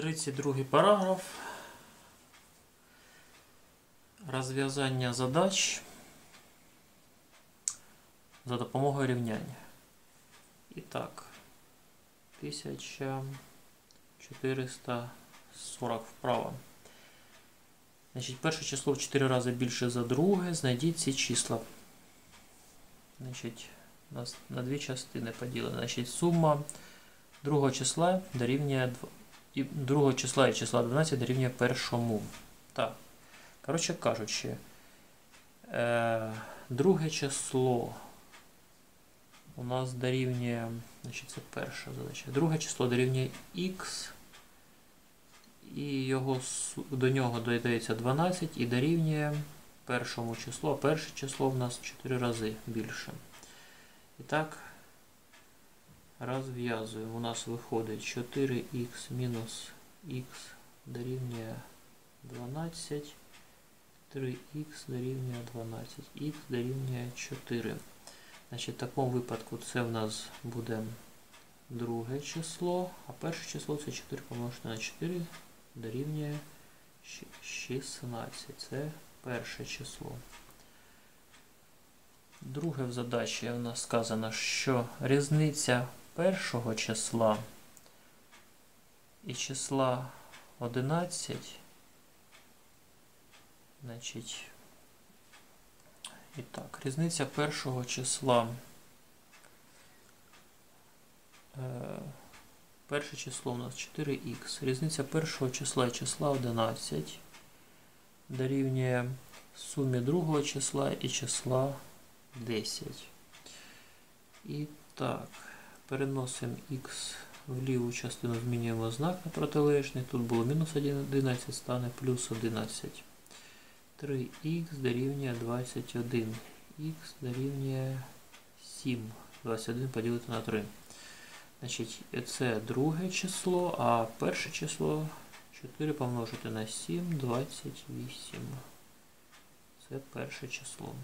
32 параграф. Розв'язання задач за допомогою рівняння. І так, 1440 вправо. Значить, перше число в 4 рази більше за друге. Знайдіть ці числа. Значить, на дві частини поділено. Значить, сума другого числа дорівнює дв- і другого числа і числа 12 дорівнює першому. Так. Коротше кажучи, е, друге число у нас дорівнює, значить це перша задача. Друге число дорівнює х, і його, до нього додається 12 і дорівнює першому числу, а перше число в нас в 4 рази більше. І так, розв'язуємо. У нас виходить 4х мінус х дорівнює 12. 3х дорівнює 12, х дорівнює 4. Значить, в такому випадку це в нас буде друге число, а перше число це 4 помножити на 4 дорівнює 16. Це перше число. Друге в задачі у нас сказано, що різниця першого числа і числа 11 Значить, і так, різниця першого числа. Е, перше число у нас 4х. Різниця першого числа і числа 11 дорівнює сумі другого числа і числа 10. І так, переносимо х в ліву частину, змінюємо знак на протилежний. Тут було мінус 11, стане плюс 11. 3х дорівнює 21. Х дорівнює 7. 21 поділити на 3. Значить, це друге число, а перше число 4 помножити на 7, 28. Це перше число.